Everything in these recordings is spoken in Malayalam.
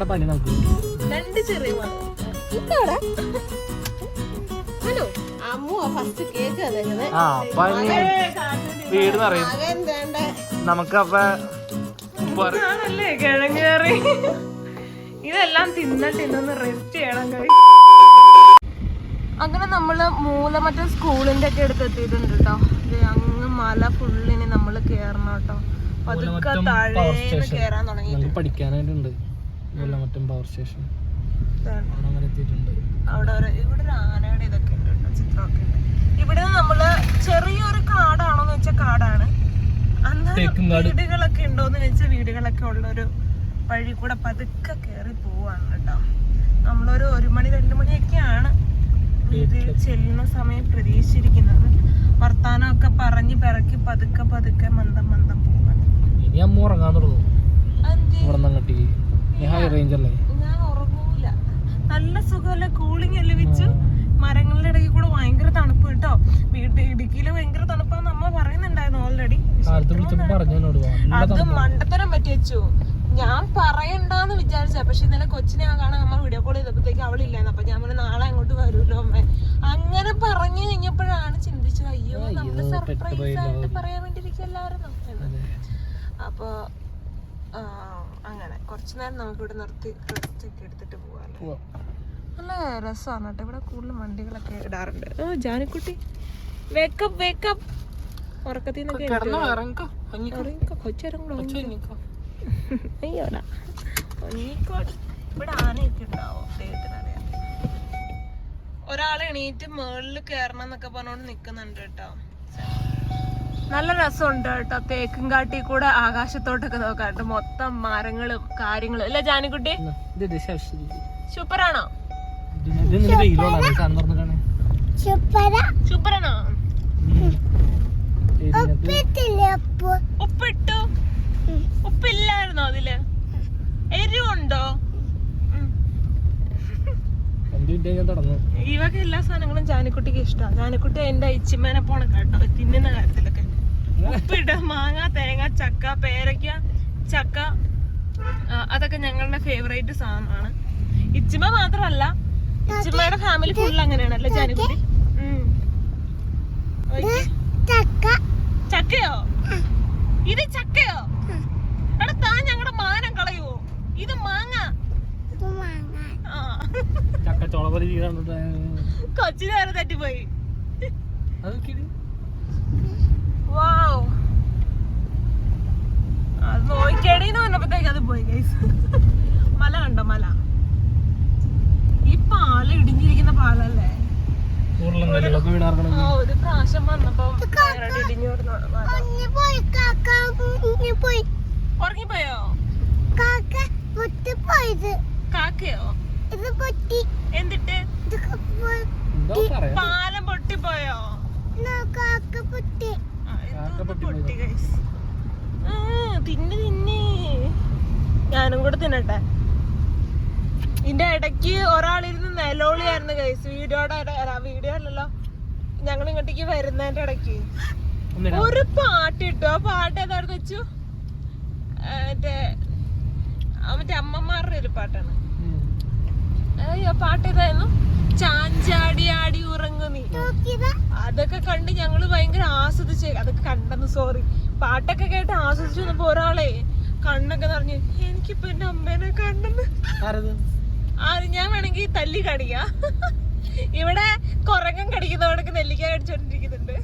രൂപയുടെ പനി നോക്കും. രണ്ട് ചെറിയ ഹലോ. ആ ഇനി വീട് നിറയും മകൻ നമുക്ക് അപ്പൊ പറ- ഇതാണല്ലേ കിഴങ്ങേറി. ഇതെല്ലാം തിന്ന തിന്നു റെസ്റ്റ് ചെയ്യണം കഴി അങ്ങനെ നമ്മൾ മൂലമറ്റം സ്കൂളിന്റെ ഒക്കെ അടുത്ത് എത്തിയിട്ടുണ്ട് കേട്ടോ അങ്ങ് മല ഫുള്ളിന് നമ്മൾ കേറണം കേട്ടോ പതുക്കെ താഴെ താഴേന്ന് കേറാൻ തുടങ്ങി നമുക്ക് പഠിക്കാനായിട്ടുണ്ട്. മറ്റും പവർ സ്റ്റേഷൻ അവിടെ ഇവിടെ ഒരു ആനയുടെ ഇതൊക്കെ ഉണ്ട് ചിത്രമൊക്കെ ഉണ്ട്. ഇവിടെ നമ്മൾ ചെറിയൊരു കാടാണോന്ന് വെച്ച കാടാണ്. അന്ന് വീടുകളൊക്കെ ഉണ്ടോന്ന് വെച്ച വീടുകളൊക്കെ ഉള്ളൊരു വഴി കൂടെ പതുക്കെ കേറി പോവാണ് കേട്ടോ. നമ്മളൊരു ഒരു മണി രണ്ടു മണിയൊക്കെയാണ് വീട്ടിൽ ചെല്ലുന്ന സമയം പ്രതീക്ഷിച്ചിരിക്കുന്നത്. വർത്താനമൊക്കെ പറഞ്ഞ് പിറക്കി പതുക്കെ പതുക്കെ മന്ദം മന്ദം പോവാണ്. ഇനി അമ്മ ഉറങ്ങാൻ തുടങ്ങും. ഈ ഹൈ ഞാൻ ഉറങ്ങൂല. നല്ല സുഖമല്ല? കൂളിംഗ് അല്ലേ വെച്ചു? മരങ്ങളുടെ ഇടയ്ക്ക് കൂടെ ഭയങ്കര തണുപ്പ് കേട്ടോ. വീട്ടിൽ ഇടുക്കിയിൽ ഭയങ്കര തണുപ്പാന്ന് അമ്മ പറയുന്നുണ്ടായിരുന്നു ഓൾറെഡി അത് മണ്ടത്തരം പറ്റി ഞാൻ പറയണ്ടാന്ന് വിചാരിച്ച പക്ഷെ ഇന്നലെ കൊച്ചിനെ കാണാൻ അമ്മ വീഡിയോ കോൾ ചെയ്തപ്പോഴത്തേക്ക് അവളില്ലായിരുന്നു. അപ്പൊ ഞാൻ പറഞ്ഞു നാളെ അങ്ങോട്ട് വരൂല്ലോ അമ്മ. അങ്ങനെ പറഞ്ഞു കഴിഞ്ഞപ്പോഴാണ് ചിന്തിച്ചത് അയ്യോ നമ്മൾ സർപ്രൈസ് ആയിട്ട് പറയാൻ വേണ്ടി ഇരിക്കല്ലായിരുന്നു എന്ന് അപ്പൊ അങ്ങനെ. കുറച്ചു നേരം നമുക്ക് ഇവിടെ നിർത്തി റെസ്റ്റ് ഒക്കെ എടുത്തിട്ട് പോവാല്ലേ നല്ല രസമാണ് കേട്ടോ. ഇവിടെ കൂടുതൽ വണ്ടികളൊക്കെ ഇടാറുണ്ട്. ഓ ജാനിക്കുട്ടി. വേക്കപ്പ് വേക്കപ്പ് ഉറക്കത്തിൽ നിന്നൊക്കെ കിടന്നോ, ഇറങ്ങിക്കോ, ഇറങ്ങിക്കോ, കൊച്ചിറങ്ങോ. അയ്യോടാ. ഒന്നിക്കോട് ഇവിടെ ആനയൊക്കെ ഉണ്ടാവോ. ദൈവത്തിന് അറിയാം. ഒരാൾ എണീറ്റ് മേളിൽ കയറണം എന്നൊക്കെ പറഞ്ഞോണ്ട് നിക്കുന്നുണ്ട് കേട്ടോ. നല്ല രസമുണ്ട് കേട്ടോ. തേക്കും കാട്ടി കൂടെ ആകാശത്തോട്ടൊക്കെ നോക്കാണ്ട് മൊത്തം മരങ്ങളും കാര്യങ്ങളും. അല്ലേ ജാനിക്കുട്ടി? സൂപ്പർ ആണോ. സൂപ്പറാണോ? സൂപ്പറാണോ ഉപ്പിട്ടു? ഉപ്പില്ലായിരുന്നോ അതിൽ? എരിവുണ്ടോ? ഇവക്കെ എല്ലാ സാധനങ്ങളും ജാനിക്കുട്ടിക്ക് ഇഷ്ടമാണ് ജാനിക്കുട്ടി എന്റെ ഇച്ചിമേനെ പോണ കേട്ടോ. തിന്നുന്ന കാര്യത്തിലൊക്കെ. ഉപ്പിട മാങ്ങ തേങ്ങ ചക്ക പേരയ്ക്ക ചക്ക അതൊക്കെ ഞങ്ങളുടെ ഫേവറേറ്റ് സാധനമാണ് ഇച്ചിമ മാത്രമല്ല ഇച്ചിമയുടെ ഫാമിലി ഫുൾ അങ്ങനെയാണ് അല്ലേ ജാനുകുട്ടി. ചക്കയോ? ഇത് ചക്കയോ? എടാ താൻ ഞങ്ങളുടെ മാനം കളയുവോ? ഇത് മാങ്ങ. കൊച്ചിന് വരെ തെറ്റിപ്പോയി. അത് അത് നോക്കിയടീന്ന് പറഞ്ഞപ്പോഴത്തേക്ക് അത് പോയി ഗൈസ് മല കണ്ടോ മല? ഈ പാലം ഇടിഞ്ഞിരിക്കുന്ന പാലല്ലേ? ഒരു പ്രാവശ്യം വന്നപ്പോ ഇടിഞ്ഞു ഉറങ്ങിപ്പോയോ? കാക്കയോ? എന്നിട്ട് എന്തോ പറയാ? പാലം പൊട്ടിപ്പോയോ? കാക്ക പൊട്ടി. തിന്ന് തിന്ന്. ഞാനും കൂടെ തിന്നട്ടെ. ഇതിന്റെ ഇടയ്ക്ക് ഒരാളിരുന്ന് നിലോളിയായിരുന്നു കൈസ് വീഡിയോ വീഡിയോ അല്ലല്ലോ. ഞങ്ങൾ ഇങ്ങോട്ടേക്ക് വരുന്നതിന്റെ ഇടയ്ക്ക്. ഒരു പാട്ട് ഇട്ടു ആ പാട്ട് ഏതായിരുന്നു വെച്ചു ആ, മറ്റേ ആ, മറ്റേ അമ്മമാരുടെ ഒരു പാട്ടാണ്. അയ്യോ പാട്ട് ഏതായിരുന്നു? ചാഞ്ചാടി ആടി ഉറങ്ങുന്നി നീ. അതൊക്കെ കണ്ട് ഞങ്ങൾ ഭയങ്കര ആസ്വദിച്ച്. അതൊക്കെ കണ്ടെന്ന് സോറി പാട്ടൊക്കെ കേട്ട് ആസ്വദിച്ചു വന്നപ്പോ ഒരാളെ കണ്ണൊക്കെ നിറഞ്ഞു എനിക്കിപ്പൊ എന്റെ അമ്മേനെ കണ്ടെന്ന്? ആ ഞാൻ വേണമെങ്കിൽ തല്ലി കടിക്ക ഇവിടെ കൊറങ്ങൻ കടിക്കുന്നവടൊക്കെ നെല്ലിക്ക കടിച്ചോണ്ടിരിക്കുന്നുണ്ട്.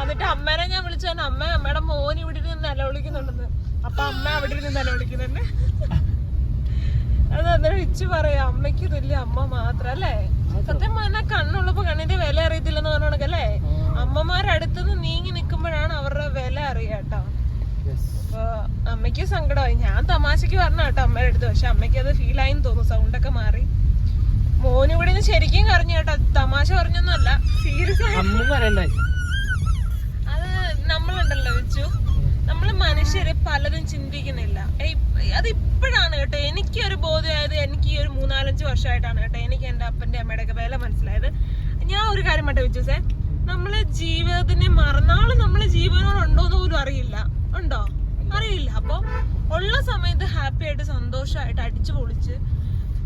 എന്നിട്ട് അമ്മേനെ ഞാൻ വിളിച്ചു അമ്മ അമ്മയുടെ മോൻ ഇവിടെ ഇരുന്ന് നിലവിളിക്കുന്നുണ്ടെന്ന് അപ്പൊ അമ്മ അവിടെ ഇരുന്ന് നിലവിളിക്കുന്നുണ്ട് അത് അന്നേരം വിച്ചു പറയാ അമ്മയ്ക്ക് തുല്യ അമ്മ മാത്രം അല്ലേ? സത്യം പറഞ്ഞാൽ കണ്ണുള്ളപ്പോ കണ്ണിന്റെ വില അറിയത്തില്ലെന്ന് പറഞ്ഞോണക്കല്ലേ അമ്മമാരടുത്തുനിന്ന് നീങ്ങി നിൽക്കുമ്പോഴാണ് അവരുടെ വില അറിയാട്ടോ. അപ്പൊ അമ്മയ്ക്ക് സങ്കടമായി. ഞാൻ തമാശക്ക് പറഞ്ഞ കേട്ടോ അമ്മയുടെ അടുത്ത്. പക്ഷെ അമ്മയ്ക്ക് അത് ഫീൽ ആയിന്ന് തോന്നുന്നു. സൗണ്ട് ഒക്കെ മാറി. മോന് ഇവിടെ നിന്ന് ശരിക്കും കറിഞ്ഞു കേട്ടോ. തമാശ പറഞ്ഞൊന്നുമല്ല. സീരിയസ് അത് നമ്മളുണ്ടല്ലോ വെച്ചു. നമ്മൾ മനുഷ്യര് പലതും ചിന്തിക്കുന്നില്ല. അത് ഇപ്പോഴാണ് കേട്ടോ എനിക്ക് ഒരു ബോധമായത് എനിക്ക് ഈ ഒരു മൂന്നാലഞ്ച് വർഷമായിട്ടാണ് കേട്ടോ എനിക്ക് എന്റെ അപ്പന്റെ അമ്മയുടെ ഒക്കെ വില മനസ്സിലായത്. ഞാൻ ഒരു കാര്യം മറ്റേ സേ നമ്മളെ ജീവിതത്തിനെ മറന്നാൾ നമ്മളെ ജീവനോട് ഉണ്ടോന്ന് പോലും അറിയില്ല. ഉണ്ടോ? അറിയില്ല. അപ്പോൾ ഉള്ള സമയത്ത് ഹാപ്പി ആയിട്ട് സന്തോഷമായിട്ട് അടിച്ചു പൊളിച്ച്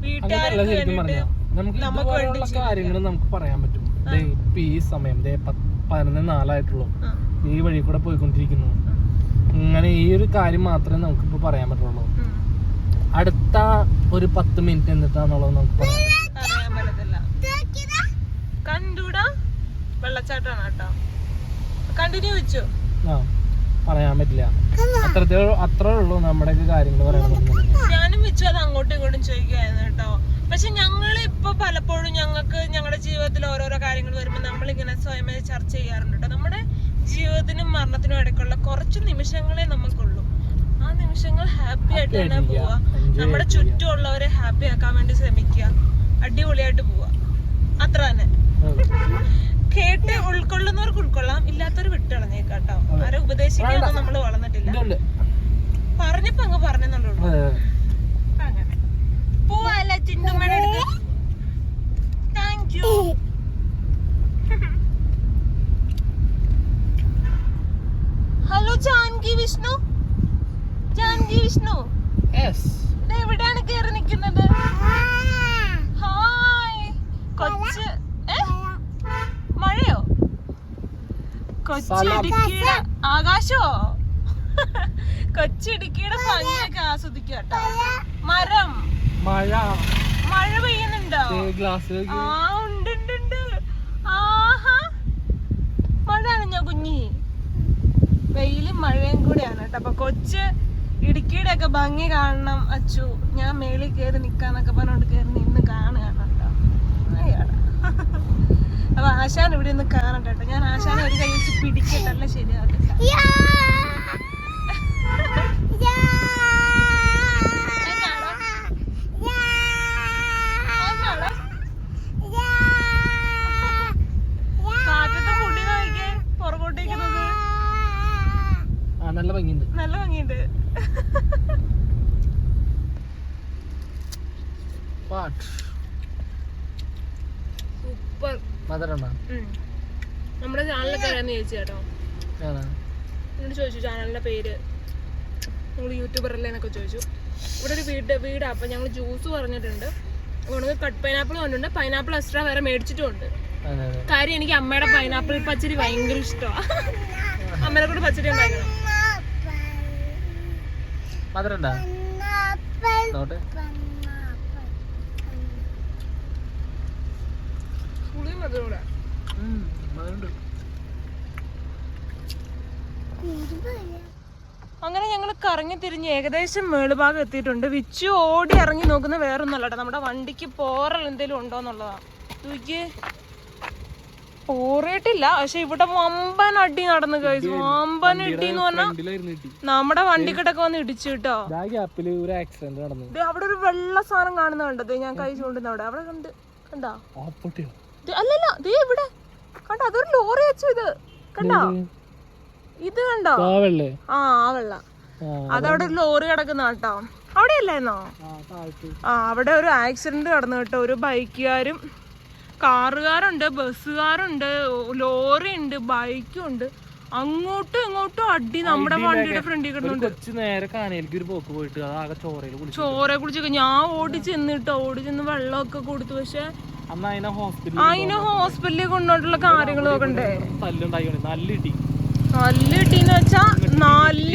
വീട്ടുകാർക്ക് നമുക്ക് വേണ്ടി കാര്യങ്ങളും നമുക്ക് പറയാൻ പറ്റും. ഇപ്പൊ ഈ സമയം പതിനൊന്ന് നാലായിട്ടുള്ളൂ. ഈ വഴി കൂടെ പോയിക്കൊണ്ടിരിക്കുന്നു. അങ്ങനെ ഈ ഒരു കാര്യം മാത്രമേ നമുക്കിപ്പോ പറയാൻ പറ്റുള്ളൂ. അടുത്ത ഒരു പത്ത് മിനിറ്റ് എന്നിട്ടാന്നുള്ളത് നമുക്ക് പറയാൻ പറ്റും. അറിയാൻ പറ്റത്തില്ല. കണ്ടൂടാ? വെള്ളച്ചാട്ടമാണ് കേട്ടോ കണ്ടിന്യൂ വെച്ചു. ആ പറയാൻ പറ്റില്ല. അത്രത്തേ അത്രേ ഉള്ളൂ നമ്മുടെ കാര്യങ്ങൾ പറയാൻ ഞാനും വെച്ചു അത് അങ്ങോട്ടും ഇങ്ങോട്ടും ചോദിക്കുമായിരുന്നു കേട്ടോ. പക്ഷെ ഞങ്ങൾ ഇപ്പൊ പലപ്പോഴും ഞങ്ങൾക്ക് ഞങ്ങളുടെ ജീവിതത്തിൽ ഓരോരോ കാര്യങ്ങൾ വരുമ്പോൾ നമ്മളിങ്ങനെ സ്വയമേ ചർച്ച ചെയ്യാറുണ്ട് കേട്ടോ. നമ്മുടെ ജീവിതത്തിനും മരണത്തിനും ഇടയ്ക്കുള്ള കുറച്ച് നിമിഷങ്ങളെ നമുക്കുള്ളൂ. ആ നിമിഷങ്ങൾ ഹാപ്പി ആയിട്ട് തന്നെ പോവാ നമ്മുടെ ചുറ്റുമുള്ളവരെ ഹാപ്പി ആക്കാൻ വേണ്ടി ശ്രമിക്കുക. അടിപൊളിയായിട്ട് പോവാ അത്ര തന്നെ. കേട്ട് ഉൾക്കൊള്ളുന്നവർക്ക് ഉൾക്കൊള്ളാം. ഇല്ലാത്തവർ വിട്ടുകളഞ്ഞേക്കാട്ടോ ആരെ ഉപദേശിക്കാനൊന്നും നമ്മൾ വളർന്നിട്ടില്ല. പറഞ്ഞപ്പോ അങ്ങ് പറഞ്ഞെന്നുള്ളൂ. അതെ. അങ്ങനെ. പോവാല്ല ചിന്തുമ്മയുടെ അടുത്ത്. Thank you hello Janki Vishnu Janki Vishnu Yes. എവിടെയാണ് കേറി നിൽക്കുന്നത് ഹായ്. കൊച്ച്? മഴയോ? കൊച്ചിടുക്കിയുടെ ആകാശോ? കൊച്ചിടുക്കിയുടെ ഭംഗിയൊക്കെ ആസ്വദിക്കുക കേട്ടോ. മരം. മഴ. മഴ പെയ്യുന്നുണ്ടോ? ആ ഉണ്ട് ഉണ്ട് ഉണ്ട്. ആഹാ. മഴ നനഞ്ഞോ കുഞ്ഞി? വെയിലും മഴയും കൂടെയാണ് കേട്ടോ. അപ്പൊ കൊച്ച് ഇടുക്കിയുടെ ഒക്കെ ഭംഗി കാണണം അച്ചു. ഞാൻ മേളിൽ കയറി നിക്കാന്നൊക്കെ പറഞ്ഞോണ്ട് കയറി നിന്ന് കാണുകയാണ് അപ്പൊ ആശാൻ ഇവിടെ ഒന്ന് കാണട്ടെ കേട്ടോ. ഞാൻ ആശാനെ ഒരു കൈ വെച്ച് പിടിക്കട്ടല്ല ശരിയാകത്തില്ല എന്നാടാ? എന്നാടാ? കാറ്റത്തെ പൊടി നോക്കിയേ പുറകോട്ടേക്കുന്നത് ആ നല്ല ഭംഗിയുണ്ട് നല്ല ഭംഗിയുണ്ട് പാട്ട് സൂപ്പർ മധുരണ്ട നമ്മുടെ അറിയാന്ന് ചോദിച്ചു കേട്ടോ. എന്നോട് ചോദിച്ചു ചാനലിന്റെ പേര്. നിങ്ങൾ യൂട്യൂബർ അല്ലേ എന്നൊക്കെ ചോദിച്ചു. ഇവിടെ ഒരു വീട് വീടാ. അപ്പൊ ഞങ്ങൾ ജ്യൂസ് പറഞ്ഞിട്ടുണ്ട്. അതുകൊണ്ട് കട്ട് പൈനാപ്പിൾ വന്നിട്ടുണ്ട്. പൈനാപ്പിൾ എക്സ്ട്രാ വേറെ മേടിച്ചിട്ടുണ്ട് കാര്യം എനിക്ക് അമ്മയുടെ പൈനാപ്പിൾ പച്ചരി ഭയങ്കര ഇഷ്ടമാണ് അമ്മേനെ കൂടെ പച്ചരി ഉണ്ടാക്കണം. മധുരണ്ട നോട്ടെ അതും കൂടെ. മധുരണ്ട് അങ്ങനെ ഞങ്ങൾ കറങ്ങി തിരിഞ്ഞ് ഏകദേശം മേളുഭാഗം എത്തിയിട്ടുണ്ട്. വിച്ചു ഓടി ഇറങ്ങി നോക്കുന്ന വേറൊന്നല്ല കേട്ടോ നമ്മുടെ വണ്ടിക്ക് പോറൽ എന്തെങ്കിലും ഉണ്ടോ എന്നുള്ളതാണ് പോറിയിട്ടില്ല പക്ഷെ ഇവിടെ വമ്പൻ അടി നടന്നു കഴിച്ചു വമ്പൻ ഇടി. എന്ന് പറഞ്ഞാൽ നമ്മുടെ വണ്ടിക്കിട്ടൊക്കെ വന്ന് ഇടിച്ചു കേട്ടോ. ഒരു ആക്സിഡന്റ് നടന്നു. അവിടെ ഒരു വെള്ള സാധനം കാണുന്ന കണ്ടത് ഞാൻ കഴിച്ചു അവിടെ. അവിടെ കണ്ട്. കണ്ടാ? അല്ലല്ല. ദേ ഇവിടെ. കണ്ട അതൊരു ലോറി വെച്ചു ഇത്. കണ്ടോ? ഇത് കണ്ടോ? ആ വെള്ളേ. ആ വെള്ള അതവിടെ ഒരു ലോറി കിടക്കുന്ന കേട്ടോ അവിടെ അല്ലായിരുന്നോ ആ അവിടെ ഒരു ആക്സിഡന്റ് നടന്നു കേട്ടോ. ഒരു ബൈക്കുകാരും കാറുകാരുണ്ട് ബസ്സുകാരുണ്ട് ലോറി ഉണ്ട് ബൈക്കും ഉണ്ട് അങ്ങോട്ടും ഇങ്ങോട്ടും അടി നമ്മുടെ വണ്ടിയുടെ ഫ്രണ്ടിൽ കിടന്നുണ്ട്. കൊച്ചു നേരെ കാനയിലേക്ക് ഒരു പോക്ക് പോയിട്ട് ആകെ ചോറയിൽ ഞാൻ ഓടി ചെന്നിട്ടോ ഓടി ചെന്ന് വെള്ളമൊക്കെ കൊടുത്തു. പക്ഷെ അതിനെ ഹോസ്പിറ്റലിൽ കൊണ്ടുപോയിട്ടുള്ള കാര്യങ്ങൾ ഉണ്ടേ? തല്ലുണ്ടായി നല്ല ഇടി. നല്ല ഇട്ടിന്ന് വെച്ചാ നല്ല.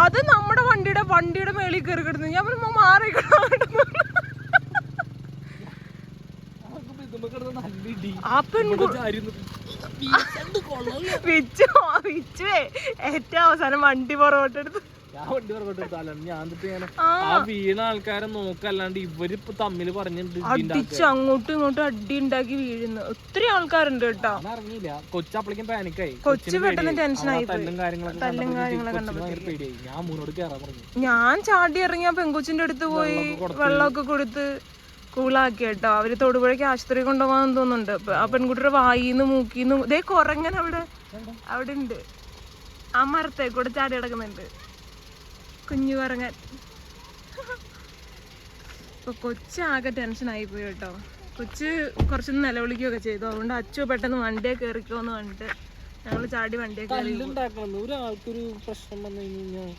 അത് നമ്മുടെ വണ്ടിയുടെ വണ്ടിയുടെ മേളിൽ കയറി കിടന്നു. ഞാൻ പറഞ്ഞു, "ഉമ്മ മാറി കിടന്നു." നല്ല ഇടി ആ പെൺകു വിച്ചു ഏറ്റവും അവസാനം വണ്ടി പുറകോട്ടെടുത്ത് ഞാൻ വണ്ടി പുറകോട്ട് തല ഞാൻ എന്നിട്ട് ഞാൻ ആ. വീണ ആൾക്കാരെ നോക്കല്ലാണ്ട് ഇവർ ഇപ്പൊ തമ്മിൽ പറഞ്ഞിട്ടുണ്ട് അടിച്ച് അങ്ങോട്ടും ഇങ്ങോട്ടും അടി ഉണ്ടാക്കി വീഴുന്നു. ഒത്തിരി ആൾക്കാരുണ്ട് കേട്ടോ. അറിഞ്ഞില്ല. കൊച്ചപ്പളേക്കും പാനിക്കായി. കൊച്ചു പെട്ടെന്ന് ടെൻഷനായി തല്ലും കാര്യങ്ങളൊക്കെ പേടിയായി. ഞാൻ മുന്നോട്ട് കയറാൻ പറഞ്ഞു. ഞാൻ ചാടി ഇറങ്ങി ആ പെങ്കുച്ചിന്റെ അടുത്ത് പോയി വെള്ളമൊക്കെ കൊടുത്ത് കൂളാക്കി കേട്ടോ. അവർ തൊടുപുഴയ്ക്ക് ആശുപത്രി കൊണ്ടുപോകാൻ തോന്നുന്നുണ്ട്. ആ പെൺകുട്ടിയുടെ വായിന്ന് മൂക്കിന്ന് ഇതേ കുറങ്ങൻ അവിടെ അവിടെ ഉണ്ട്. ആ മരത്തെ കൂടെ ചാടി കിടക്കുന്നുണ്ട്. കുഞ്ഞു പറങ്ങാൻ ഇപ്പൊ കൊച്ചാകെ ടെൻഷനായി പോയി കേട്ടോ. കൊച്ച് കുറച്ചൊന്ന് നിലവിളിക്കുകയൊക്കെ ചെയ്തു. അതുകൊണ്ട് അച്ചു പെട്ടെന്ന് വണ്ടിയെ കയറിക്കോന്ന് പറഞ്ഞിട്ട് ഞങ്ങൾ ചാടി വണ്ടിയെ കയറി ഒരാൾക്കൊരു പ്രശ്നം വന്നു കഴിഞ്ഞാൽ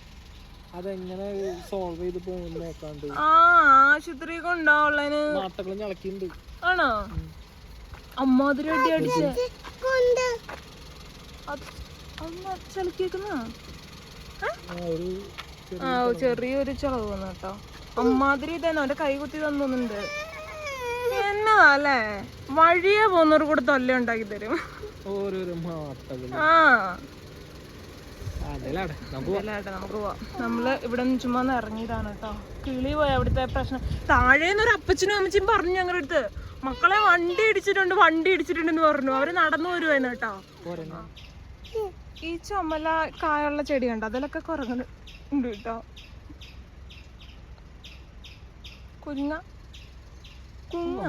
അതെങ്ങനെ സോൾവ് ചെയ്ത് പോകുന്നു നോക്കാണ്ട് ആ ആശുപത്രി കൊണ്ടാവുള്ളതിന് നാട്ടകളും ഞളക്കിണ്ട്. ആണോ? അമ്മാതിരി അടി അമ്മ ചളിക്കേക്കുന്ന ഒരു ആ ചെറിയൊരു ചളവ് വന്നു കേട്ടോ. അമ്മാതിരി ഇതന്നെ അവന്റെ കൈ കുത്തി തന്നുന്നുണ്ട്. എന്നതാ അല്ലേ വഴിയെ പോകുന്നവർ കൂടെ തൊല്ല ഉണ്ടാക്കി തരും. ഓരോരോ ആ. അതെല്ലാടെ നമുക്ക് അല്ല പോവാം. നമ്മൾ ഇവിടെ നിന്ന് ചുമ്മാ ഇറങ്ങിയതാണ് കേട്ടോ. കിളി പോയ അവിടുത്തെ പ്രശ്നം. താഴേന്ന് ഒരു അപ്പച്ചനും അമ്മച്ചും പറഞ്ഞു ഞങ്ങളുടെ അടുത്ത്. മക്കളെ വണ്ടി ഇടിച്ചിട്ടുണ്ട് വണ്ടി ഇടിച്ചിട്ടുണ്ടെന്ന് പറഞ്ഞു. അവർ നടന്നു വരുവായിരുന്നു കേട്ടോ. ഈ ചുമല കായുള്ള ചെടി കണ്ടോ? അതിലൊക്കെ കുറങ്ങുന്നു. ഉണ്ട് കേട്ടോ കുരുങ്ങ. കുഞ്ഞ.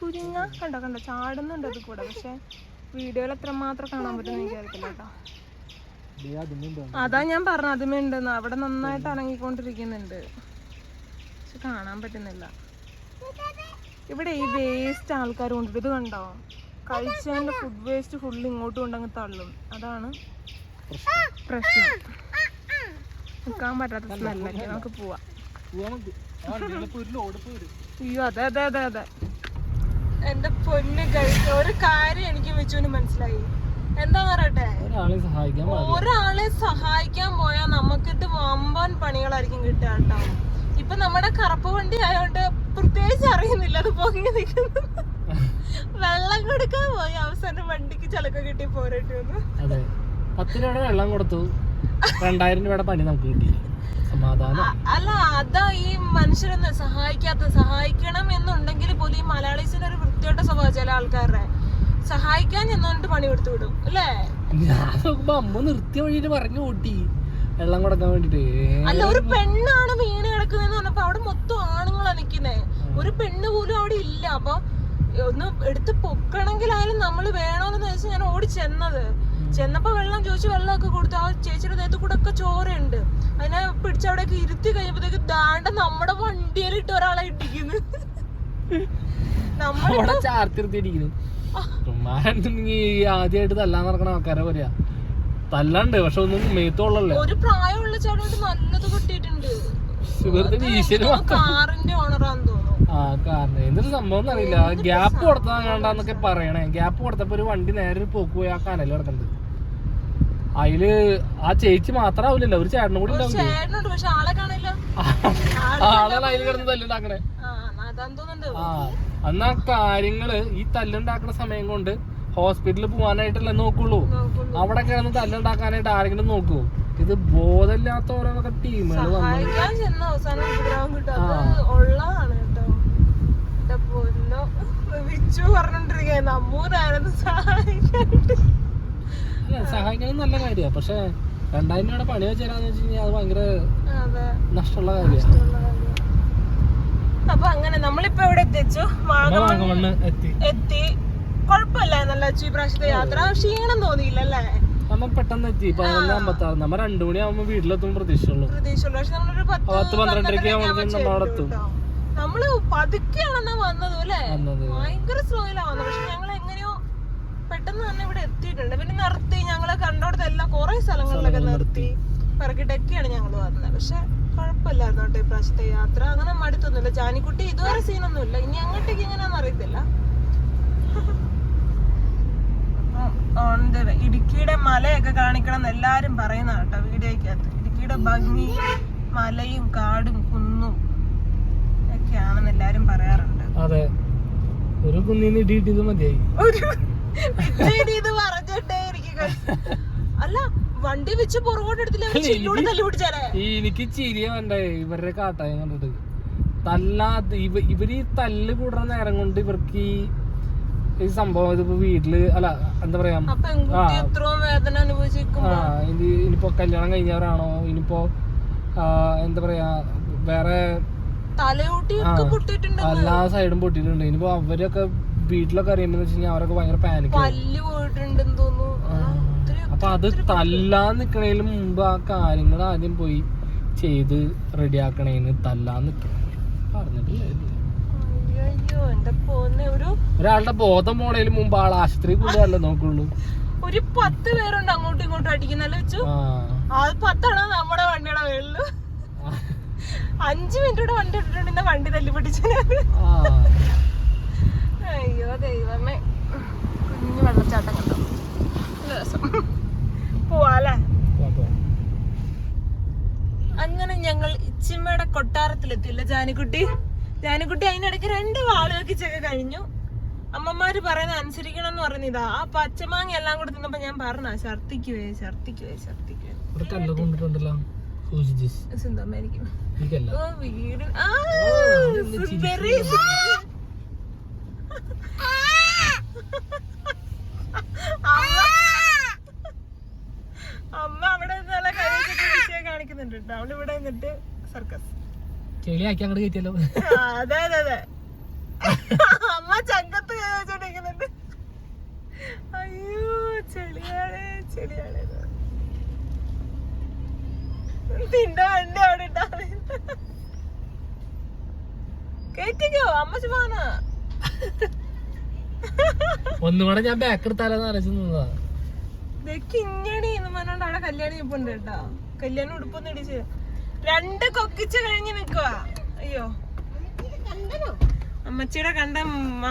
കുരുങ്ങ. കണ്ടോ കണ്ടോ ചാടുന്നുണ്ട് അത് കൂടെ. പക്ഷെ വീഡിയോയിൽ എത്രമാത്രം കാണാൻ പറ്റുമെന്ന് വിചാരിക്കില്ല കേട്ടോ. അതാ ഞാൻ പറഞ്ഞത് അതുമേ ഉണ്ടെന്ന് അവിടെ നന്നായിട്ട് അനങ്ങിക്കൊണ്ടിരിക്കുന്നുണ്ട്. പക്ഷെ കാണാൻ പറ്റുന്നില്ല. ഇവിടെ ഈ വേസ്റ്റ് ആൾക്കാർ കൊണ്ടിട്ട് ഇത് കണ്ടോ? കഴിച്ചതിന്റെ ഫുഡ് വേസ്റ്റ് ഫുള്ള് ഇങ്ങോട്ട് കൊണ്ടങ്ങ് തള്ളും. അതാണ് പ്രശ്നം. നിൽക്കാൻ പറ്റാത്ത സ്മെല്ലൊക്കെ നമുക്ക് പോവാം. അയ്യോ അതെ അതെ അതെ അതെ. എന്റെ പൊന്ന് കഴിച്ച ഒരു കാര്യം എനിക്ക് വെച്ചുവിന് മനസ്സിലായി. എന്താ പറയട്ടെ? ഒരാളെ സഹായിക്കാൻ പാടില്ല. ഒരാളെ സഹായിക്കാൻ പോയാൽ നമുക്കിട്ട് വമ്പൻ പണികളായിരിക്കും കിട്ടുക കേട്ടോ. ഇപ്പൊ നമ്മുടെ കറുപ്പ് വണ്ടി ആയതുകൊണ്ട് പ്രത്യേകിച്ച് അറിയുന്നില്ല അത് പൊങ്ങി നിൽക്കുന്നു. വെള്ളം കൊടുക്കാൻ പോയി അവസാനം വണ്ടിക്ക് ചിലക്ക കിട്ടി പോരട്ടു പത്ത് രൂപയുടെ വെള്ളം കൊടുത്തു. രണ്ടായിരം രൂപയുടെ പണി നമുക്ക് കിട്ടി സമാധാനം. അല്ല അതാ ഈ മനുഷ്യരൊന്ന് സഹായിക്കാത്ത സഹായിക്കണം എന്നുണ്ടെങ്കിൽ പോലും ഈ മലയാളീസിന്റെ ഒരു വൃത്തിയോട്ട സ്വഭാവം ചില ആൾക്കാരുടെ. സഹായിക്കാൻ എന്നിട്ട് പണി കൊടുത്തു വിടും അല്ലേ? ഞാൻ നോക്കുമ്പോ അമ്മ നിർത്തിയ വഴിയിട്ട് പറഞ്ഞു കൂട്ടി. വെള്ളം കൊടുക്കാൻ വേണ്ടിട്ട്. അല്ല ഒരു പെണ്ണാണ് വീണ് കിടക്കുന്നതെന്ന് പറഞ്ഞപ്പോ അവിടെ മൊത്തം ആണുങ്ങളാ നിക്കുന്നേ. ഒരു പെണ്ണ് പോലും അവിടെ ഇല്ല. അപ്പൊ ഒന്ന് എടുത്ത് പൊക്കണമെങ്കിലായാലും നമ്മൾ വേണോന്ന് വെച്ചാൽ ഞാൻ ഓടി ചെന്നത്. ചെന്നപ്പോ വെള്ളം ചോദിച്ചു വെള്ളമൊക്കെ കൊടുത്തു. ആ ചേച്ചിയുടെ ദേഹത്ത് കൂടെ ഒക്കെ ചോരയുണ്ട്. അതിനെ പിടിച്ച് അവിടെയൊക്കെ ഇരുത്തി കഴിയുമ്പോഴത്തേക്ക് ദാണ്ട നമ്മുടെ വണ്ടിയിൽ ഇട്ട് ഒരാളെ ഇട്ടിക്കുന്നു നമ്മൾ അവിടെ ചാർത്തിർത്തിയിരിക്കുന്നു ആദ്യമായിട്ട് തല്ലാൻ നടക്കണ ആൾക്കാരെ പറയാ തല്ലാണ്ട് പക്ഷെ ഒന്നും മേത്തോളല്ലേ? ഒരു പ്രായമുള്ള ചേട്ടനോട് നല്ലത് കിട്ടിയിട്ടുണ്ട്. കാറിന്റെ ഓണറാന്ന് തോന്നുന്നു. ആ കാരണം എന്തൊരു സംഭവം അറിയില്ല ഗ്യാപ്പ് കൊടുത്താ വേണ്ടെന്നൊക്കെ പറയണേ. ഗ്യാപ്പ് കൊടുത്തപ്പോ ഒരു വണ്ടി നേരെ ഒരു പോക്ക് പോയി ആ കനൽ കിടക്കണ്ട് അതിൽ ആ ചേച്ചി മാത്രാവില്ലല്ലോ ഒരു ചേട്ടനും കൂടി എന്നാ ആളാണ് അതിൽ കിടന്ന് തല്ലുണ്ടാക്കണേ ആ അന്ന് കാര്യങ്ങൾ ഈ തല്ലുണ്ടാക്കുന്ന സമയം കൊണ്ട് ഹോസ്പിറ്റലിൽ പോകാനായിട്ടല്ലേ നോക്കുള്ളൂ. അവിടെ കിടന്ന് തല്ലുണ്ടാക്കാനായിട്ട് ആരെങ്കിലും നോക്കൂ? ഇത് ബോധമില്ലാത്ത ഓരോന്നൊക്കെ ടീമുകൾ വന്നു വിച്ചു സഹായിക്കുന്നത് നല്ല കാര്യമാണ് പക്ഷെ രണ്ടായിരം രൂപയുടെ പണി വെച്ച് തരാന്ന് വെച്ച് കഴിഞ്ഞാൽ അത് ഭയങ്കര നഷ്ടമുള്ള കാര്യമാണ് അപ്പൊ അങ്ങനെ നമ്മളിപ്പോ ഇവിടെ എത്തിച്ചു? വാഗമണ് എത്തി. എത്തി. കുഴപ്പമില്ല നല്ല അച്ചു ഈ പ്രാവശ്യത്തെ യാത്ര. ക്ഷീണം തോന്നിയില്ല അല്ലേ നമ്മ പെട്ടെന്ന് എത്തി. പതിനൊന്ന് അമ്പത്തി ആറ് നമ്മ രണ്ടു മണിയാവുമ്പോ വീട്ടിലെത്തും പ്രതീക്ഷയുള്ളൂ. പത്ത് പന്ത്രണ്ടരക്ക് ആവുമ്പോഴത്തേക്കും നമ്മൾ അവിടെ എത്തും. നമ്മൾ പതുക്കെയാണെന്നാ വന്നത് അല്ലേ? ഭയങ്കര സ്ലോയിലാ വന്നത്. പക്ഷെ ഞങ്ങൾ പെട്ടെന്ന് തന്നെ ഇവിടെ എത്തിയിട്ടുണ്ട്. പിന്നെ നിർത്തി ഞങ്ങൾ കണ്ടോടത്ത് എല്ലാം കുറെ സ്ഥലങ്ങളിലൊക്കെ നിർത്തി. പിറകിട്ടൊക്കെയാണ് ഞങ്ങൾ വന്നത്. പക്ഷെ കുഴപ്പമില്ലായിരുന്നു കേട്ടോ ഇപ്രാവശ്യത്തെ യാത്ര. അങ്ങനെ മടുത്തൊന്നുമില്ല. ജാനിക്കുട്ടി ഇതുവരെ സീനൊന്നുമില്ല. ഇനി അങ്ങോട്ടേക്ക് ഇങ്ങനെയാന്ന് അറിയത്തില്ല. ഇടുക്കിയുടെ മലയൊക്കെ കാണിക്കണം എന്ന് എല്ലാരും പറയുന്ന കേട്ടോ വീഡിയോക്കകത്ത് ഇടുക്കിയുടെ ഭംഗി മലയും കാടും കുന്നും ഒക്കെയാണെന്ന് എല്ലാരും പറയാറുണ്ട്. അതെ. ഒരു കുന്നിന്ന് ഇടിയിട്ടത് മതിയായി. ഇത് പറഞ്ഞിട്ടേ എനിക്ക് അല്ല വണ്ടി വെച്ച് പുറകോട്ട് എടുത്തില്ല? അവർ ചില്ലൂടെ തല്ലി പിടിച്ചാലേ എനിക്ക് ചിരിയ വേണ്ടേ? ഇവരുടെ കാട്ടായം കണ്ടിട്ട്. ഇവ ഇവർ ഈ തല്ല് കൂടുന്ന നേരം കൊണ്ട് ഇവർക്ക് ഈ ഈ സംഭവം ഇതിപ്പോ വീട്ടിൽ അല്ല എന്താ പറയാ? ആ ഇനി ഇനിയിപ്പോ കല്യാണം കഴിഞ്ഞവരാണോ? ഇനിയിപ്പോ എന്താ പറയാ വേറെ എല്ലാ സൈഡും പൊട്ടിയിട്ടുണ്ട്. ഇനിയിപ്പോ അവരൊക്കെ വീട്ടിലൊക്കെ അറിയുമ്പോ വെച്ച് കഴിഞ്ഞാൽ അവരൊക്കെ ഭയങ്കര പാനിക് പല്ല് പോയിട്ടുണ്ടെന്ന് തോന്നുന്നു. ഒത്തിരി അപ്പൊ അത് തല്ലാൻ നിക്കണേലും മുമ്പ് ആ കാര്യങ്ങൾ ആദ്യം പോയി ചെയ്ത് റെഡിയാക്കണേന് തല്ലാൻ നിക്കണം. ഒരാളുടെ ബോധം പോണേലും മുമ്പ് ആൾ ആശുപത്രി കൂടുതലല്ല നോക്കുള്ളൂ. ഒരു പത്ത് പേരുണ്ട് അങ്ങോട്ടും ഇങ്ങോട്ടും അടിക്കുന്നല്ലോ വെച്ചു? അത് പത്തെണ്ണം നമ്മുടെ വണ്ടിയുടെ മേളിൽ. അഞ്ചു മിനിറ്റോടെ വണ്ടി ഇട്ടിട്ടുണ്ട്. വണ്ടി തല്ലി പിടിച്ചു ആ. അയ്യോ ദൈവമേ. കുഞ്ഞു വെള്ളച്ചാട്ടം കണ്ടോ? നല്ല രസം. പോവാല്ലേ? അങ്ങനെ ഞങ്ങൾ ഇച്ചിമ്മയുടെ കൊട്ടാരത്തിലെത്തില്ല ജാനിക്കുട്ടി? ജാനിക്കുട്ടി അതിനിടയ്ക്ക് രണ്ട് വാളുകൾക്ക് ചെക്ക് കഴിഞ്ഞു. അമ്മമാര് പറയുന്നത് അനുസരിക്കണം എന്ന് പറയുന്ന ഇതാ ആ പച്ചമാങ്ങ എല്ലാം കൂടെ തിന്നപ്പോ ഞാൻ പറഞ്ഞ ഛർദിക്കുവേ ഛർദിക്കുവേ ഛർദിക്കുവേ വീട്. ആ! അമ്മ. അമ്മ അവിടെ നല്ല കഴിച്ചിട്ട് വിഷയം കാണിക്കുന്നുണ്ട് കേട്ടോ. അവൾ ഇവിടെ നിന്നിട്ട് സർക്കസ്. ചെളിയാക്കി അങ്ങോട്ട് കയറ്റിയല്ലോ. അതെ അതെ അതെ. അമ്മ ചങ്കത്ത് ചോദിച്ചോണ്ടിരിക്കുന്നുണ്ട് അയ്യോ ചെളിയാണ് ചെളിയാണ്. നിന്റെ വണ്ടി അവിടെ ഇട്ടാ മതി. കേറ്റിക്കോ അമ്മ ചുമ്മാന ഒന്നുകൂടെ ഞാൻ ബാക്ക് എടുത്താലെന്ന് ആലോചിച്ച് നിന്നതാ. കിഞ്ഞണി എന്ന് പറഞ്ഞോണ്ട് അവിടെ കല്യാണി നിപ്പുണ്ട് കേട്ടോ. കല്യാണം ഉടുപ്പൊന്നും ഇടിച്ച്. രണ്ട് കൊക്കിച്ച് കഴിഞ്ഞ് നിക്കുവാ. അയ്യോ. അമ്മച്ചിയുടെ കണ്ട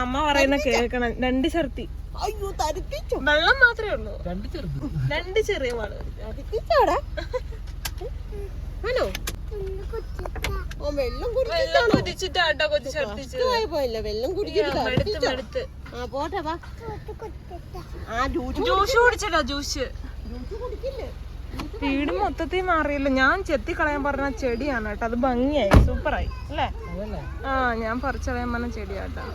അമ്മ പറയുന്ന കേൾക്കണം. രണ്ട് ഛർത്തി അയ്യോ തരിപ്പിച്ചു? വെള്ളം മാത്രമേ ഉള്ളൂ. രണ്ട് ചെറുത്. രണ്ട് ചെറിയ വാൾ തരിപ്പിച്ചോടാ വെള്ളം കൊച്ചു ആ പോട്ടെ വാ. ആ ജ്യൂസ് ജ്യൂസ് കുടിച്ചടാ ജ്യൂസ് ജ്യൂസ് കുടിക്കില്ലേ? വീട് മൊത്തത്തിൽ മാറിയില്ല. ഞാൻ ചെത്തി കളയാൻ പറഞ്ഞ ചെടിയാണ് കേട്ടോ. അത് ഭംഗിയായി. സൂപ്പറായി. അല്ലേ? ആ ഞാൻ പറിച്ചളയാൻ പറഞ്ഞ ചെടിയാട്ടാ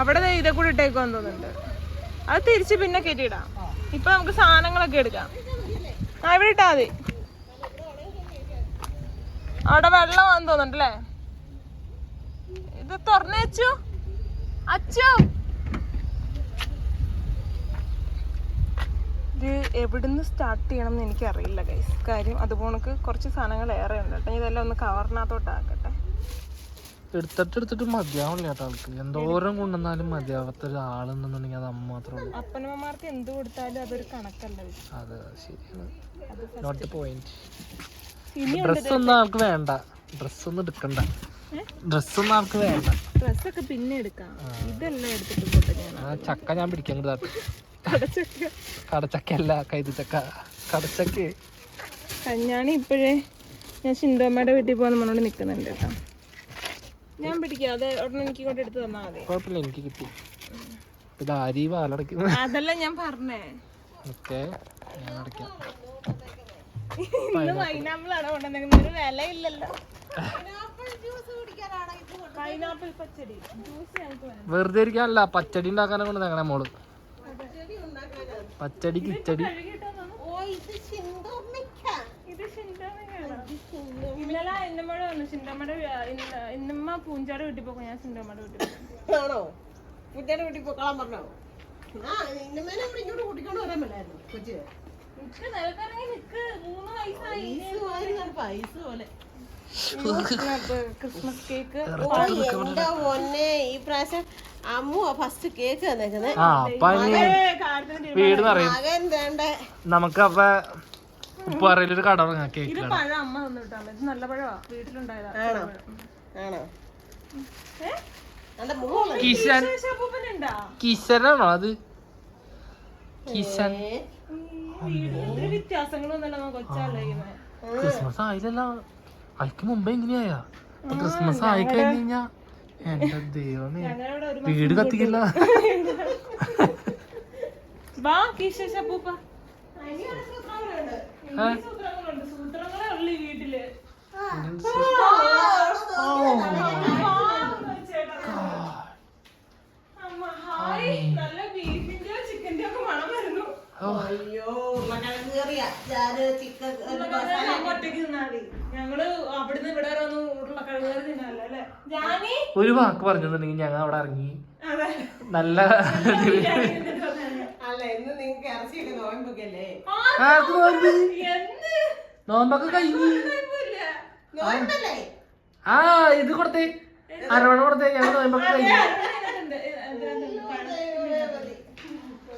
അവിടെ ഇതേ കൂടി ഇട്ടേക്കുവാന്ന് തോന്നുന്നുണ്ട്. അത് തിരിച്ച് പിന്നെ കെട്ടിയിടാം. ഇപ്പൊ നമുക്ക് സാധനങ്ങളൊക്കെ എടുക്കാം. ആ ഇവിടെ ഇട്ടാ മതി. അവിടെ വെള്ളമാണെന്ന് തോന്നുന്നുണ്ടല്ലേ? ഇത് തുറന്നേച്ചു അച്ചു. ഇത് എവിടുന്ന് സ്റ്റാർട്ട് ചെയ്യണം എന്ന് എനിക്കറിയില്ല ഗൈസ് കാര്യം അതുപോണക്ക് കുറച്ച് സാധനങ്ങൾ ഏറെ ഉണ്ട് കേട്ടോ. ഇതെല്ലാം ഒന്ന് കവറിനകത്തോട്ട് ആക്കട്ടെ. എടുത്തിട്ട് എടുത്തിട്ട് മതിയാവില്ല കേട്ടോ ആൾക്ക്. എന്തോരം കൊണ്ടുവന്നാലും മതിയാവാത്ത ഒരാളെന്നുണ്ടെങ്കിൽ അത് അമ്മ മാത്രമേ ഉള്ളൂ. അപ്പനമ്മമാർക്ക് എന്ത് കൊടുത്താലും അതൊരു കണക്കല്ല അതെ ശരിയാണ്. നോട്ട് പോയിന്റ് ഡ്രസ് ഒന്നും ആൾക്ക് വേണ്ട. ഡ്രസ് ഒന്നും എടുക്കണ്ട. ഡ്രസ് ഒന്നും ആൾക്ക് വേണ്ട. ഡ്രസ്സൊക്കെ പിന്നെ എടുക്കാം. ഇതെല്ലാം എടുത്തിട്ട് പോട്ടെ ഞാൻ ആ ചക്ക ഞാൻ പിടിക്കാൻ കിട്ടാത്ത കടച്ചൊക്കെ. കടച്ചക്കല്ല കൈതച്ചക്ക. കടച്ചക്ക്. കഞ്ഞാണി ഇപ്പോഴേ ഞാൻ ഷിൻഡോമ്മയുടെ വീട്ടിൽ പോകാൻ നമ്മളോട് നിൽക്കുന്നുണ്ട് കേട്ടോ. ഞാൻ പിടിക്കാം. അത് ഉടനെ എനിക്ക് ഇങ്ങോട്ട് എടുത്ത് തന്നാൽ മതി. കുഴപ്പമില്ല എനിക്ക് കിട്ടി. ഇത് ആരി അതല്ല ഞാൻ പറഞ്ഞേ. ഓക്കെ ഞാൻ അടയ്ക്കാം. ഇന്ന് പൈനാപ്പിളാണ് കൊണ്ടുവന്നേക്കുന്നത്. ഒരു വിലയില്ലല്ലോ. പൈനാപ്പിൾ പച്ചടി. ജ്യൂസ് ഞങ്ങൾക്ക് വേണം വെറുതെ ഇരിക്കാനല്ല പച്ചടി ഉണ്ടാക്കാനെ കൊണ്ട് ഞങ്ങളെ മോൾ. പച്ചടി കിച്ചടി. ഓ ഇത് ചിന്തോർമ്മിക്ക ഇത് ഷിൻഡോമ്മയാണ് ഇന്നലെ ഇന്നമ്മയുടെ വന്നു. ഇന്നമ്മ പൂഞ്ചാട് വീട്ടിൽ പോകും ഞാൻ ഷിൻഡോമ്മയുടെ വീട്ടിൽ പോകും ആണോ? കുട്ടിയുടെ വീട്ടിൽ പോകാൻ പറഞ്ഞോ? ആ ഇന്നമേനെ ഇവിടെ ഇങ്ങോട്ട് കൂട്ടിക്കൊണ്ട് വരാൻ പറ്റായിരുന്നു കൊച്ചു നിക്ക് നിലത്തിറങ്ങി നിക്ക്. മൂന്ന് വയസ്സായി. പൈസ പോലെ ക്രിസ്മസ് കേക്ക് ഈ പ്രാവശ്യം അമ്മു ഫസ്റ്റ് കേക്ക് തന്നേക്കുന്നത് വീട് നിറയും മകൻ വേണ്ട നമുക്ക് അപ്പൊ ഉപ്പറയിലൊരു കട തുടങ്ങാം കേക്ക് ഇത് പഴം അമ്മ ഇത് നല്ല പഴമാ. വീട്ടിലുണ്ടായതാ. ആണോ? ആണോ? കിശനാണോ അത്? കിശൻ ക്രിസ്മസ് ആയില്ലല്ല. അയക്ക് മുമ്പേ എങ്ങനെയാ ക്രിസ്മസ് ആയി കഴിഞ്ഞു കഴിഞ്ഞാ എന്റെ ദൈവമേ. വീട് കത്തിക്കില്ല. സൂത്രങ്ങളെ ഉള്ളു വീട്ടിൽ. അമ്മ, ഹായ്. നല്ല ബീഫിന്റെയോ ചിക്കന്റെയോ ഒക്കെ മണം വരുന്നു അയ്യോ ഉരുളക്കിഴങ്ങ് കറിയാ ഞാൻ ചിക്കൻ ഒറ്റയ്ക്ക് തിന്നാ മതി ഞങ്ങൾ അവിടുന്ന് ഇവിടെ വരെ ഒന്ന് ഉരുളക്കിഴങ്ങ് കറി അല്ലേ? ജാനി? ഒരു വാക്ക് പറഞ്ഞിട്ടുണ്ടെങ്കിൽ ഞങ്ങൾ അവിടെ ഇറങ്ങി. അതെ. നല്ല അല്ല ഇന്ന് നിങ്ങക്ക് ഇറച്ചിയൊക്കെ നോയമ്പൊക്കെയല്ലേ? ആർക്ക് നോമ്പ് എന്ത്? നോമ്പൊക്കെ കഴിഞ്ഞു. നോയമ്പല്ലേ? ആ ഇത് കൊടുത്തേ. അരവണ കൊടുത്തേ ഞങ്ങൾ നോമ്പൊക്കെ കഴിഞ്ഞു.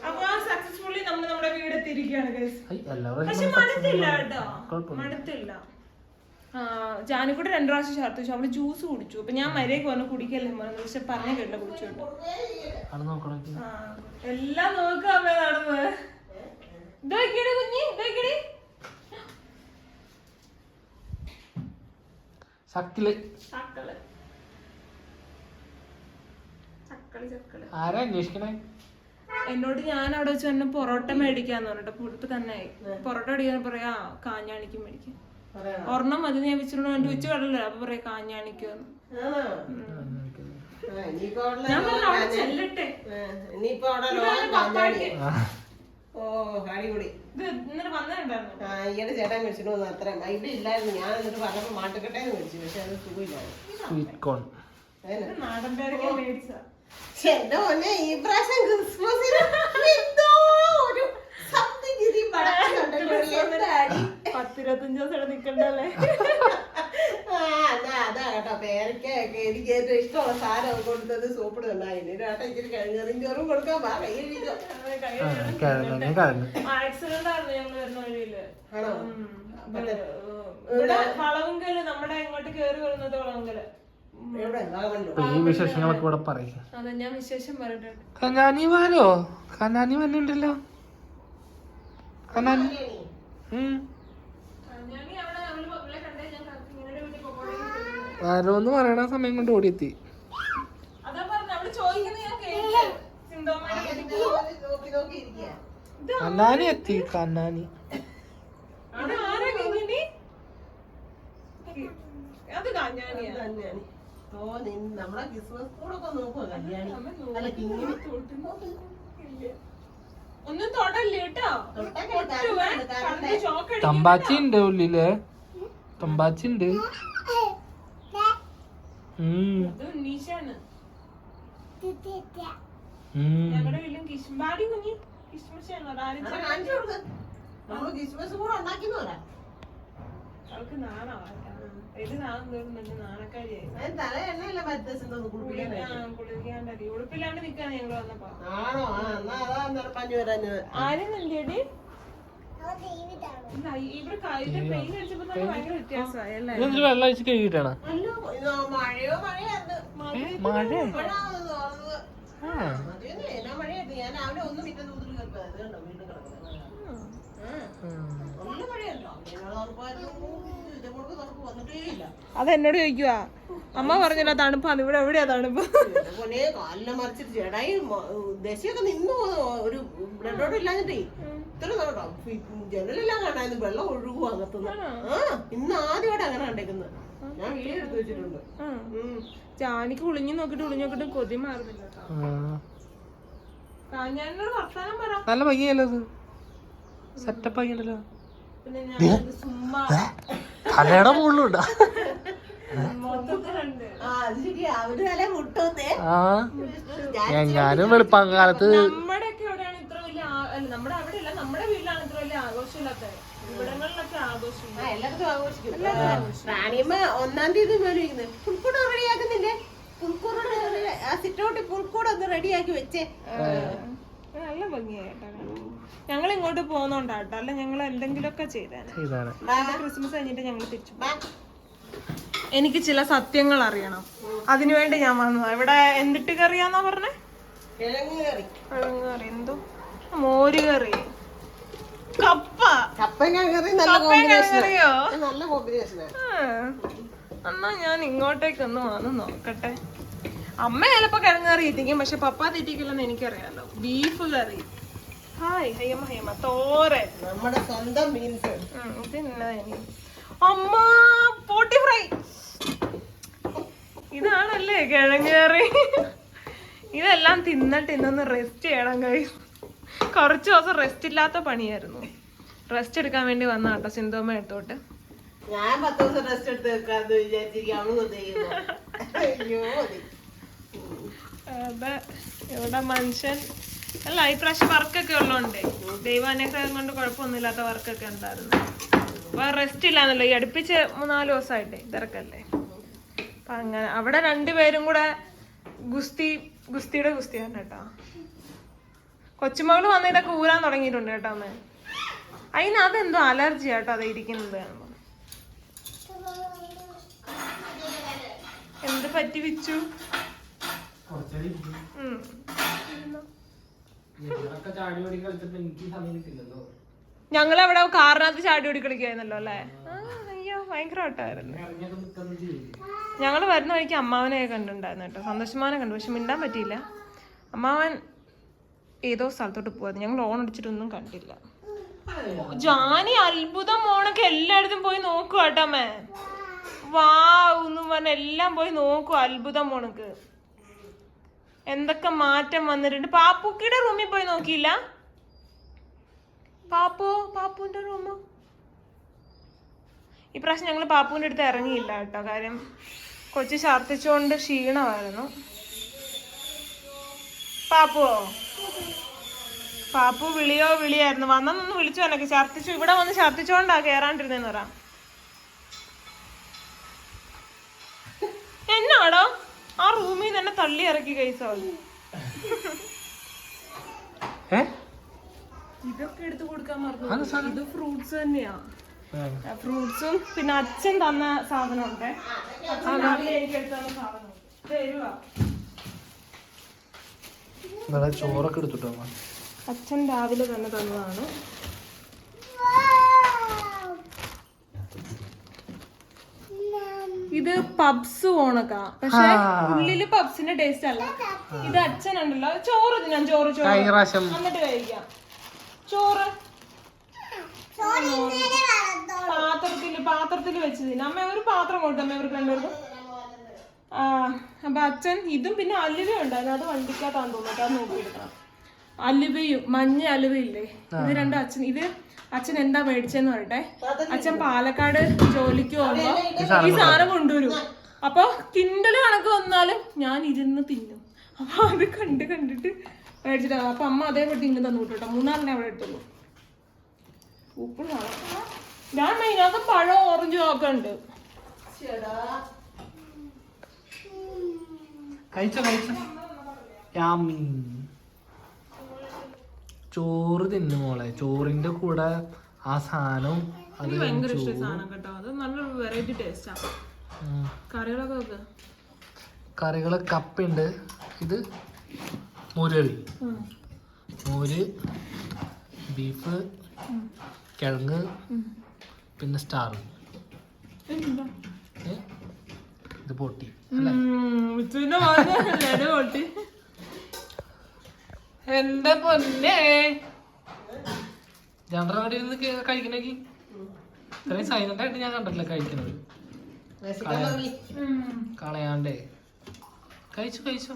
അപ്പൊ സക്സസ്ഫുള്ളി നമ്മൾ നമ്മുടെ വീട് എത്തിയിരിക്കുകയാണ് ഗൈസ് ഐ, എല്ലാവരും പക്ഷെ മടുത്തില്ല കേട്ടോ. മടുത്തില്ല. ആ ജാനിക്കൂടെ രണ്ടു പ്രാവശ്യം ഛർദ്ദിച്ചു. അവൾ ജ്യൂസ് കുടിച്ചു. അപ്പൊ ഞാൻ മര്യാദയ്ക്ക് പറഞ്ഞു കുടിക്കല്ലേ? പറഞ്ഞു. പക്ഷെ പറഞ്ഞ കേട്ടില്ല കുടിച്ചു കേട്ടോ. അവിടെ ആ, എല്ലാം നോക്കുക അമ്മ നടന്നത് ഇതൊക്കെയാണ് കുഞ്ഞി ഇതൊക്കെയാണ് സക്കിൽ ചക്കൾ. ചക്കളി ചക്കൾ. ആരാ അന്വേഷിക്കണേ? എന്നോട് ഞാൻ അവിടെ വെച്ച് തന്നെ പൊറോട്ട മേടിക്കാന്ന് പറഞ്ഞിട്ട് പുളിപ്പ് തന്നെ ആയി. പൊറോട്ട മേടിക്കാൻ പറയാ കാഞ്ഞാണിക്കും മേടിക്കാൻ. ഒരെണ്ണം മതി ഞാൻ വെച്ചിട്ടുണ്ട് എന്റെ ഉച്ച കടല അപ്പൊ പറയാ കാഞ്ഞാണിക്കും ഞാൻ പറഞ്ഞു അവിടെ ചെല്ലട്ടെ. ഓ അടിപൊളി. ഇത് ഇന്നലെ വന്നിട്ടുണ്ടായിരുന്നു ആ ഈയിടെ ചേട്ടൻ മേടിച്ചിട്ട് വന്നു അത്ര ഇവിടെ ഇല്ലായിരുന്നു. ഞാൻ എന്നിട്ട് പറഞ്ഞപ്പോ മാട്ടുകട്ടെ മേടിച്ചു പക്ഷെ അത് സുഖമില്ലായിരുന്നു. Sweet corn. അതന്നെ. നാടൻ പേരൊക്കെ മേടിച്ച എന്റെ മോനെ ഈ പ്രാവശ്യം ക്രിസ്മസിന് എന്തോ ഒരു സംതിങ്. എന്താടി? പത്തിരുപത്തഞ്ച് ദിവസം നിക്കണ്ടല്ലേ? ആ, അതാ അതാ കേട്ടോ പേരക്കൊക്കെ എനിക്ക് ഏറ്റവും ഇഷ്ടമുള്ള സാധനം കൊടുത്തത് സോപ്പിട് ഉണ്ടായിരുന്നു ചേട്ടാ ഇച്ചിരി കഴിഞ്ഞറും ചോറും കൊടുക്കാൻ പാ ആക്സിഡന്റ് ആയിരുന്നു ഞങ്ങൾ വരുന്ന വഴിയിൽ. ആണോ. ഇവിടെ വളവങ്കൽ നമ്മുടെ ഇങ്ങോട്ട് കേറി വരുന്നത് വളവങ്കൽ. ഈ വിശേഷങ്ങളൊക്കെ ഇവിടെ പറയും. പറഞ്ഞിട്ടുണ്ട്. കനാനി വന്നിണ്ടല്ലോ കനാനി ആരോ വാരോന്ന് പറയണ സമയം കൊണ്ട് ഓടിയെത്തി. കനാനി എത്തി കനാനി. അത് ആരാ ഓ നമ്മളെ ബിസിനസ് കൂടൊക്കെ നോക്കുവോ കല്യാണി. അല്ല കിങ്ങിണി. ഒന്നും തൊടല്ലേ കേട്ടോ? തമ്പാച്ചി ഉണ്ട് ഉള്ളിൽ. തമ്പാച്ചി ഉണ്ട് ഞങ്ങളുടെ വീട്ടിലും കിഷ്മാടി കുഞ്ഞി. കൊടുക്ക്. ക്രിസ്മസ് കൂടെ ഉണ്ടാക്കി അവൾക്ക് നാണാവാ ഇത് നാണക്കാരിയായി തല എണ്ണയല്ല ഉടുപ്പില്ലാണ്ട് നിക്കാണ് വന്നപ്പോ. ആണോ? എന്നാ അതാ ആരും വെള്ളം കഴുകിട്ടാണ് മഴ ഒന്ന് അത് എന്നോട് ചോദിക്കുവാ? അമ്മ പറഞ്ഞല്ലോ തണുപ്പാന്ന് ഇവിടെ എവിടെയാ തണുപ്പ്? ചാനിക്ക് പൊന്നെ കാലിനെ മറിച്ചിട്ട് ചേടായി ദശയൊക്കെ നിന്നു ഒരു ബ്ലഡ് ഓട്ടം ഇല്ലാഞ്ഞിട്ടേ. ഇത്ര നോട്ടോ ജനലെല്ലാം കാണായിരുന്നു. വെള്ളം ഒഴുകും അകത്തുനിന്ന്. ആ ഇന്ന് ആദ്യമായിട്ട് അങ്ങനെ കണ്ടേക്കുന്നത്. ഞാൻ വീഡിയോ എടുത്ത് വെച്ചിട്ടുണ്ട്. ഉം. ജാനിക്ക് ഉളിഞ്ഞു നോക്കിട്ട് ഉളിഞ്ഞു നോക്കിട്ട് കൊതി മാറുന്നില്ല നല്ല ഭംഗിയല്ലോ ഇത് സെറ്റപ്പ് സുമ്മാ തലയുടെ മുകളിലുണ്ടാ? എങ്ങാനും വെളുപ്പാങ്കാലത്ത് റാണിയമ്മ ഒന്നാം തീയതി പുൽക്കൂട് റെഡിയാക്കുന്നില്ലേ പുൽക്കൂട് ആ സിറ്റൗട്ടിൽ പുൽക്കൂട് ഒന്ന് റെഡിയാക്കി വെച്ചേ. നല്ല ഭംഗിയായിട്ടാ ഞങ്ങൾ ഇങ്ങോട്ട് പോകുന്നോണ്ടാട്ടോ. അല്ല ഞങ്ങൾ എന്തെങ്കിലുമൊക്കെ ചെയ്തേനെ. ഇതാണ് ക്രിസ്മസ് കഴിഞ്ഞിട്ട് ഞങ്ങൾ തിരിച്ചു ബാ. എനിക്ക് ചില സത്യങ്ങൾ അറിയണം. അതിനുവേണ്ടി ഞാൻ വന്നതാ. ഇവിടെ എന്തിട്ട് കറിയാന്നാ പറഞ്ഞേ? കിഴങ്ങ് കറി. എന്തോ? മോര് കറി. കപ്പ. ആ. എന്നാ ഞാൻ ഇങ്ങോട്ടേക്ക് ഒന്ന് വന്ന് നോക്കട്ടെ. അമ്മ ചിലപ്പോ കിഴങ്ങ് കറി എത്തിക്കും പക്ഷെ പപ്പ തീറ്റിക്കില്ലെന്ന് എനിക്കറിയാലോ. Beef curry. ഹായ് ഹയ്യമ്മ ഹയ്യമ്മ. തോരൻ. നമ്മുടെ സ്വന്തം ബീൻസ് അമ്മ പോട്ടി ഫ്രൈ ഇതാണല്ലേ കിഴങ്ങേറി. ഇതെല്ലാം തിന്നിട്ട് ഇന്നൊന്ന് റെസ്റ്റ് ചെയ്യണം കൈ കുറച്ച് ദിവസം റെസ്റ്റ് ഇല്ലാത്ത പണിയായിരുന്നു. റെസ്റ്റ് എടുക്കാൻ വേണ്ടി വന്ന കേട്ടോ സിന്ധോമ്മ എടുത്തോട്ട്. ഞാൻ പത്ത് ദിവസം റെസ്റ്റ് എടുത്ത് വെക്കാന്ന് വിചാരിച്ചിരിക്കും അവൾ അതെ ഇവിടെ മനുഷ്യൻ? അല്ല ഈ പ്രാവശ്യം വർക്കൊക്കെ ഉള്ളതുകൊണ്ട് ദൈവാനുഗ്രഹം കൊണ്ട് കുഴപ്പമൊന്നുമില്ലാത്ത വർക്കൊക്കെ ഉണ്ടായിരുന്നു. അപ്പൊ റെസ്റ്റ് ഇല്ലാന്നല്ലോ ഈ അടുപ്പിച്ച് മൂന്നാൽ ദിവസമായിട്ടേ തിരക്കല്ലേ? അപ്പൊ അങ്ങനെ അവിടെ രണ്ടുപേരും കൂടെ ഗുസ്തി ഗുസ്തിയുടെ ഗുസ്തിയാണ് കേട്ടോ. കൊച്ചുമകൾ വന്ന് ഇതൊക്കെ ഊരാൻ തുടങ്ങിയിട്ടുണ്ട് കേട്ടോ അമ്മ അതിന് അതെന്തോ അലർജി കേട്ടോ അത് ഇരിക്കുന്നത് എന്ത് പറ്റി വെച്ചു? ഞങ്ങൾ അവിടെ കാറിനകത്ത് ചാടി ഓടി കളിക്കായിരുന്നല്ലോ അല്ലേ? അയ്യോ ഭയങ്കര ഓട്ടമായിരുന്നു. ഞങ്ങൾ വരുന്ന വഴിക്ക് അമ്മാവനെ കണ്ടുണ്ടായിരുന്നു കേട്ടോ. സന്തോഷമാനെ കണ്ടു. പക്ഷെ മിണ്ടാൻ പറ്റിയില്ല. അമ്മാവൻ ഏതോ സ്ഥലത്തോട്ട് പോയത് ഞങ്ങൾ ഓൺ അടിച്ചിട്ടൊന്നും കണ്ടില്ല. ജാനി അത്ഭുതം ഓണൊക്കെ എല്ലായിടത്തും പോയി നോക്കുക കേട്ടോ വാ എന്ന് പറഞ്ഞ എല്ലാം പോയി നോക്കുക അത്ഭുതം മോണക്ക് എന്തൊക്കെ മാറ്റം വന്നിട്ടുണ്ട്? പാപ്പുക്കിയുടെ റൂമിൽ പോയി നോക്കിയില്ല? പാപ്പു പാപ്പുവിന്റെ റൂമ് ഇപ്രാവശ്യം ഞങ്ങൾ പാപ്പുവിന്റെ അടുത്ത് ഇറങ്ങിയില്ല കേട്ടോ. കാര്യം കൊച്ചു ഛർദ്ദിച്ചുകൊണ്ട് ക്ഷീണമായിരുന്നു. പാപ്പുവോ? പാപ്പു വിളിയോ വിളിയായിരുന്നു. വന്നൊന്ന് വിളിച്ചു എനക്ക് ഛർദ്ദിച്ചു. ഇവിടെ വന്ന് ഛർദ്ദിച്ചോണ്ടാ കേറാണ്ടിരുന്നെന്ന് പറ. എന്നാടോ? ആ റൂമിൽ തന്നെ തള്ളി ഇറക്കി കഴിച്ചാൽ ഇതൊക്കെ എടുത്തു കൊടുക്കാൻ മറന്നു. ഇത് ഫ്രൂട്ട്സ് തന്നെയാ. ഫ്രൂട്ട്സും പിന്നെ അച്ഛൻ തന്ന സാധനം ഇവിടെ ചോറൊക്കെ എടുത്തിട്ടോ അച്ഛൻ രാവിലെ തന്നെ തന്നതാണ്. പബ്സ് ഓണക്കാ പക്ഷെ ഉള്ളിൽ പബ്സിന്റെ ടേസ്റ്റ് അല്ല. ഇത് അച്ഛനുണ്ടല്ലോ. ചോറ് ഞാൻ ചോറ് ചോറ്. എന്നിട്ട് കഴിക്കാം. ചോറ്. പാത്രത്തിൽ പാത്രത്തിൽ വെച്ച് തിന്നാം അമ്മ ഒരു പാത്രം കൊടുത്തമ്മ ഇവർക്ക് രണ്ടുപേർക്കും? ആ അപ്പൊ അച്ഛൻ ഇതും പിന്നെ അലുവ ഉണ്ടായിരുന്നു. അത് വണ്ടിക്കാത്താന്ന് തോന്നുന്നു. അത് നോക്കിയെടുക്കണം. അലുവയും മഞ്ഞ അലുവയില്ലേ? ഇത് രണ്ടും അച്ഛൻ ഇത് അച്ഛൻ എന്താ മേടിച്ചെന്ന് പറയട്ടെ? അച്ഛൻ പാലക്കാട് ജോലിക്ക് പോകുമ്പോ ഈ സാധനം കൊണ്ടുവരും. അപ്പൊ കിണ്ടൽ കണക്ക് വന്നാലും ഞാൻ ഇരുന്ന് തിന്നും. അപ്പൊ അത് കണ്ട് കണ്ടിട്ട് മേടിച്ചിട്ടാ അപ്പൊ അമ്മ അതേപോലെ തിന്നു തന്നു കേട്ടോ. മൂന്നാറിനെ അവിടെ എടുത്തുള്ളൂ ഉപ്പും ഞാൻ ഇതിനകത്ത് പഴം ഓറഞ്ചും ഒക്കെ ഉണ്ട്. ചേടാ. കഴിച്ചോ കഴിച്ചോ. ചോറ് തിന്നു മോളെ. ചോറിന്റെ കൂടെ ആ സാധനവും അത് എനിക്ക് ഭയങ്കര ഇഷ്ടം സാധനം കേട്ടോ. അത് നല്ലൊരു വെറൈറ്റി ടേസ്റ്റാണ് കറികളൊക്കെ വെക്കുക കറികൾ കപ്പയുണ്ട്. ഇത് മോരുകറി. മോര് ബീഫ് കിഴങ്ങ് പിന്നെ സ്റ്റാർ ഇത് പൊട്ടി. പൊട്ടി. എന്റെ പൊന്നെ? രണ്ടര അവിടെ ഇരുന്ന് കേ- കഴിക്കണെങ്കി ഇത്രയും സൈലന്റ് ആയിട്ട് ഞാൻ കണ്ടിട്ടില്ല കഴിക്കുന്നത് കളയാണ്ടേ. കഴിച്ചു കഴിച്ചു.